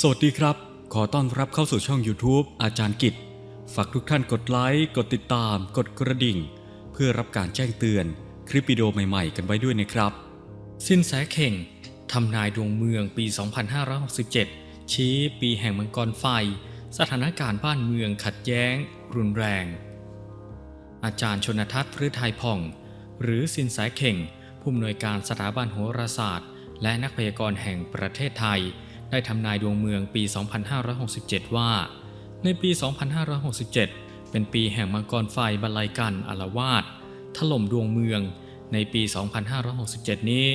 สวัสดีครับ ขอต้อนรับเข้าสู่ช่อง YouTube อาจารย์กิจ ฝากทุกท่านกดไลค์ กดติดตาม กดกระดิ่ง เพื่อรับการแจ้งเตือนคลิปวิดีโอใหม่ๆ กันไว้ด้วยนะครับ สิ้นแสเข่งทำนายดวงเมืองปี 2567 ชี้ปีแห่งมังกรไฟ สถานการณ์บ้านเมืองขัดแย้ง รุนแรง อาจารย์ชนทัศน์พฤทัยผ่อง หรือสินแสเข่ง ผู้อำนวยการสถาบันโหราศาสตร์ และนักพยากรณ์แห่งประเทศไทย ได้ทำนายดวงเมืองปี 2567 ว่า ในปี 2567 เป็นปีแห่งมังกรไฟบรรลัยกันอารวาสถล่มดวงเมือง ในปี 2567 นี้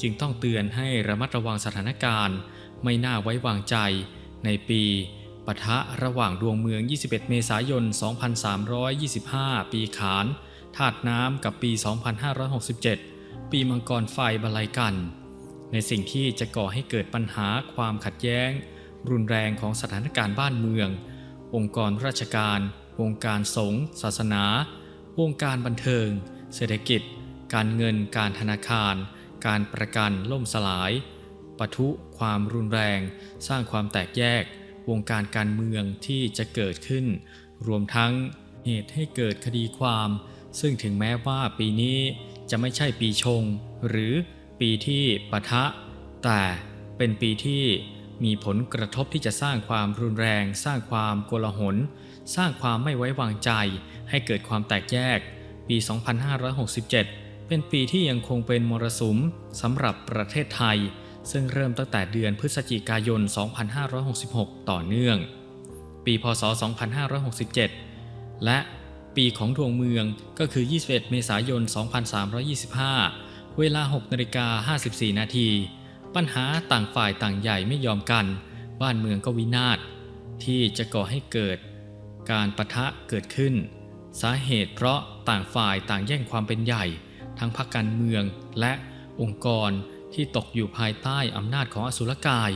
จึงต้องเตือนให้ระมัดระวังสถานการณ์ ไม่น่าไว้วางใจ ในปีปะทะระหว่างดวงเมือง 21 เมษายน 2325 ปีขานธาตุน้ำกับปี 2567 ปีมังกรไฟบรรลัยกัน ในสิ่งที่จะก่อให้เกิดปัญหาความขัดแย้ง รุนแรงของสถานการณ์บ้านเมือง องค์กรราชการ วงการสงฆ์ศาสนา วงการบันเทิง เศรษฐกิจ การเงิน การธนาคาร การประกันล่มสลายปะทุความรุนแรง สร้างความแตกแยก วงการการเมืองที่จะเกิดขึ้น รวมทั้งเหตุให้เกิดคดีความ ซึ่งถึงแม้ว่าปีนี้จะไม่ใช่ปีชง หรือ ปีที่ปะทะ แต่เป็นปีที่มีผลกระทบที่จะสร้างความรุนแรง สร้างความโกลาหล สร้างความไม่ไว้วางใจ ให้เกิดความแตกแยก ปี 2567 เป็นปีที่ยังคงเป็นมรสุมสำหรับประเทศไทย ซึ่งเริ่มตั้งแต่เดือนพฤศจิกายน 2566 ต่อเนื่อง ปี พศ 2567 และปีของดวงเมืองก็คือ 21 เมษายน 2325 เวลา6นาฬิกา54 นาที ปัญหาต่างฝ่ายต่างใหญ่ไม่ยอมกัน บ้านเมืองก็วินาศ ที่จะก่อให้เกิด การปะทะเกิดขึ้น สาเหตุเพราะต่างฝ่ายต่างแย่งความเป็นใหญ่ ทั้งพรรคการเมืองและองค์กรที่ตกอยู่ภายใต้อำนาจของอสุรกาย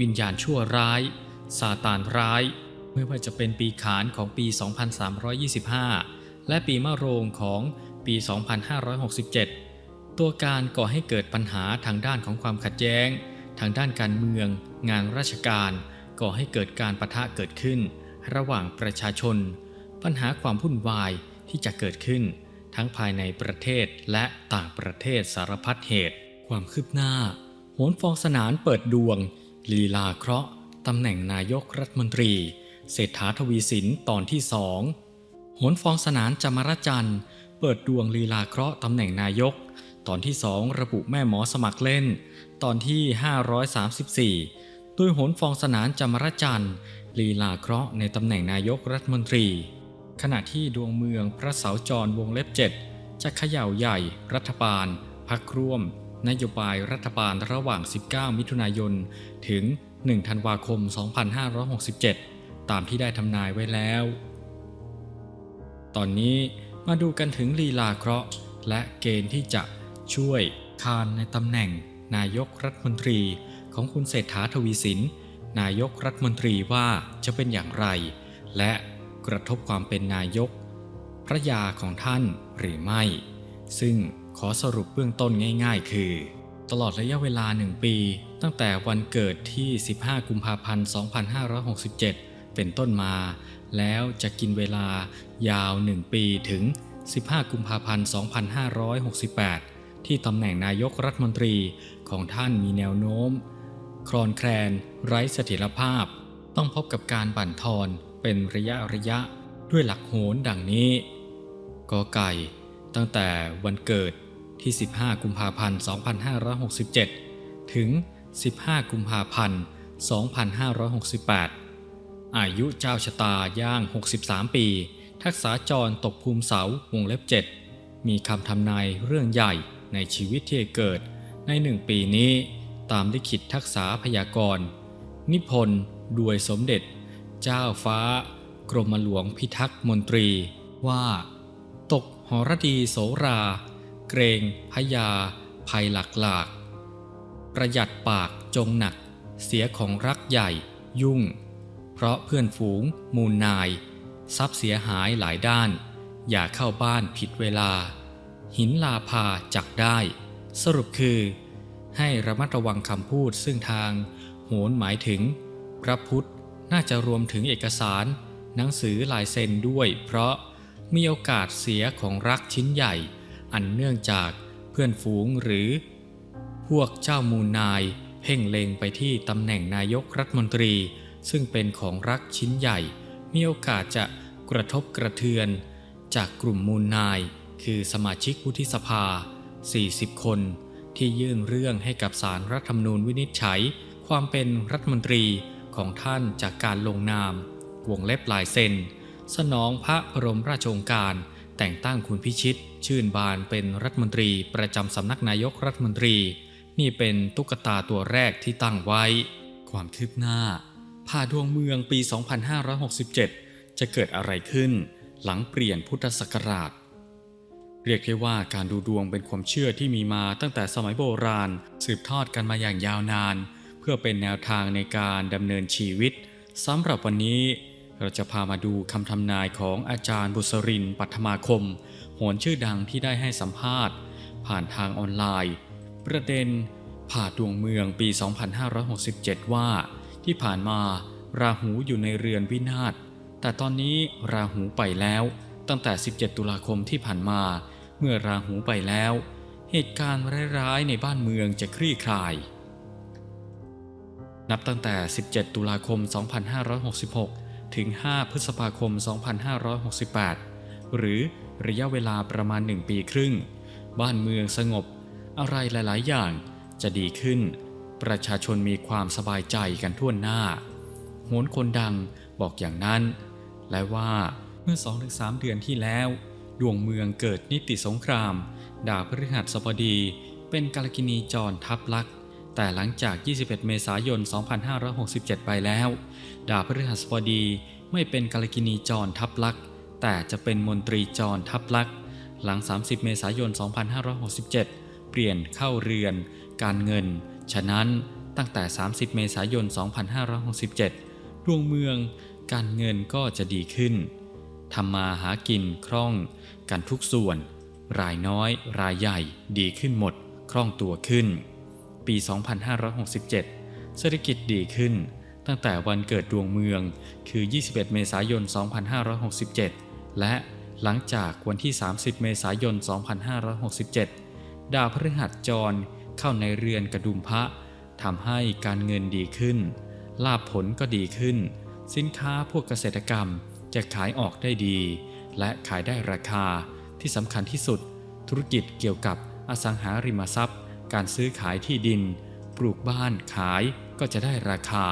วิญญาณชั่วร้ายซาตานร้าย ไม่ว่าจะเป็นปีขานของปี 2325 และปีมะโรงของปี 2567 ตัวการก่อให้เกิดปัญหาทางด้านของความขัดแย้ง ทางด้านการเมือง งานราชการ ก่อให้เกิดการประทะเกิดขึ้น ระหว่างประชาชน ปัญหาความวุ่นวายที่จะเกิดขึ้น ทั้งภายในประเทศและต่างประเทศสารพัดเหตุ ความคืบหน้าโหนฟองสนานเปิดดวง ลีลาเคราะห์ตำแหน่งนายกรัฐมนตรี เศรษฐาทวีสินตอนที่สองโหนฟองสนานจามรจันทร์เปิดดวงลีลาเคราะห์ตำแหน่งนายก ตอนที่สองระบุแม่หมอสมัครเล่น ตอนที่ 534โดยโหนฟองสนานจามรจันทร์ลีลาเคราะห์ในตำแหน่งนายกรัฐมนตรี ขณะที่ดวงเมืองพระเสาจรวงเล็บเจ็ดจะเขย่าใหญ่รัฐบาลพักร่วม นโยบายรัฐบาลระหว่าง 19 มิถุนายน ถึง 1 ธันวาคม 2567 ตามที่ได้ทำนายไว้แล้ว ตอนนี้มาดูกันถึงลีลาเคราะห์และเกณฑ์ที่จะ ช่วยคานในตำแหน่ง นายกรัฐมนตรีของคุณเศรษฐาทวีสิน นายกรัฐมนตรีว่าจะเป็นอย่างไร และกระทบความเป็นนายก พระยาของท่านหรือไม่ ซึ่งขอสรุปเบื้องต้นง่าย ๆ คือ ตลอดระยะเวลาหนึ่งปี ตั้งแต่วันเกิดที่ 15 กุมภาพันธ์ 2567 เป็นต้นมา แล้วจะกินเวลายาว 1 ปีถึง 15 กุมภาพันธ์ 2568 ที่ตำแหน่งนายกรัฐมนตรีของท่านมีแนวโน้ม คลอนแคลนไร้เสถียรภาพ ต้องพบกับการบั่นทอนเป็นระยะระยะด้วยหลักโหนดังนี้กอไก่ตั้งแต่วันเกิดที่ 15 กุมภาพันธ์ 2567 ถึง 15 กุมภาพันธ์ 2568 อายุเจ้าชะตาย่าง 63 ปี ทักษาจรตกภูมิเสาวงเล็บ 7 มีคำทำนายเรื่องใหญ่ ในชีวิตที่เกิดในหนึ่งปีนี้ตามลิขิตทักษาพยากรณ์ นิพนธ์ด้วยสมเด็จ เจ้าฟ้า กรมหลวงพิทักษ์มนตรี ว่า ตกหรดีโสรา เกรงพยา ภัยหลักหลากประหยัดปากจงหนัก เสียของรักใหญ่ยุ่ง เพราะเพื่อนฝูง มูลนาย ทรัพย์เสียหายหลายด้าน อย่าเข้าบ้านผิดเวลา หินลาพาจักได้ สรุปคือ ให้ระมัดระวังคำพูดซึ่งทาง โหนหมายถึง พระพุทธน่าจะรวมถึงเอกสาร หนังสือลายเซ็นด้วย เพราะมีโอกาสเสียของรักชิ้นใหญ่ อันเนื่องจากเพื่อนฝูงหรือ พวกเจ้ามูลนาย เพ่งเล็งไปที่ตำแหน่งนายกรัฐมนตรี ซึ่งเป็นของรักชิ้นใหญ่ มีโอกาสจะกระทบกระเทือน จากกลุ่มมูลนาย คือสมาชิกวุฒิสภา 40 คนที่ยื่นเรื่องให้กับสารรัฐธรรมนูญวินิจฉัย ความเป็นรัฐมนตรีของท่านจากการลงนาม วงเล็บลายเซ็น สนองพระบรมราชโองการ แต่งตั้งคุณพิชิต ชื่นบานเป็นรัฐมนตรีประจำสำนักนายกรัฐมนตรี นี่เป็นตุ๊กตาตัวแรกที่ตั้งไว้ ความคืบหน้าผ่าดวงเมืองปี 2567 จะเกิดอะไรขึ้น หลังเปลี่ยนพุทธศักราช เรียกได้ว่าการดูดวงเป็นความเชื่อที่มีมาตั้งแต่สมัยโบราณ สืบทอดกันมาอย่างยาวนาน เพื่อเป็นแนวทางในการดำเนินชีวิตสำหรับวันนี้ เราจะพามาดูคำทำนายของอาจารย์บุษรินปัทมาคมโหนชื่อดังที่ได้ให้สัมภาษณ์ ผ่านทางออนไลน์ ประเด็น ผ่าดวงเมืองปี 2567 ว่า ที่ผ่านมาราหูอยู่ในเรือนวินาศแต่ตอนนี้ราหูไปแล้วตั้งแต่ 17 ตุลาคมที่ผ่านมา เมื่อราหูไปแล้ว เหตุการณ์ร้ายๆในบ้านเมืองจะคลี่คลาย นับตั้งแต่ 17 ตุลาคม 2566 ถึง 5 พฤษภาคม 2568 หรือระยะเวลาประมาณ 1 ปีครึ่ง บ้านเมืองสงบ อะไรหลาย ๆ อย่างจะดีขึ้น ประชาชนมีความสบายใจกันทั่วหน้าโหนคนดังบอกอย่างนั้น และว่าเมื่อ 2-3 เดือนที่แล้ว ดวงเมืองเกิดนิติสงคราม ดาวพฤหัสบดี เป็นกาลกินีจรทับลักษ์แต่หลังจาก 21 เมษายน 2567 ไปแล้ว ดาวพฤหัสบดีไม่เป็นกาลกินีจรทับลักษ์แต่จะเป็นมนตรีจรทับลักษ์หลัง 30 เมษายน 2567 เปลี่ยนเข้าเรือน การเงิน ฉะนั้นตั้งแต่ 30 เมษายน 2567 ดวงเมือง การเงินก็จะดีขึ้น ทำมาหากินคล่อง กันทุกส่วน รายน้อย รายใหญ่ดีขึ้นหมด คล่องตัวขึ้น ปี 2567 เศรษฐกิจดีขึ้น ตั้งแต่วันเกิดดวงเมืองคือ 21 เมษายน 2567 และหลังจากวันที่ 30 เมษายน 2567 ดาวพฤหัสจรเข้าในเรือนกระดุมพระทำให้การเงินดีขึ้น ลาภผลก็ดีขึ้น สินค้าพวกเกษตรกรรม จะขายออกได้ดี และขายได้ราคาที่สำคัญที่สุด ธุรกิจเกี่ยวกับอสังหาริมทรัพย์ การซื้อขายที่ดิน ปลูกบ้านขายก็จะได้ราคา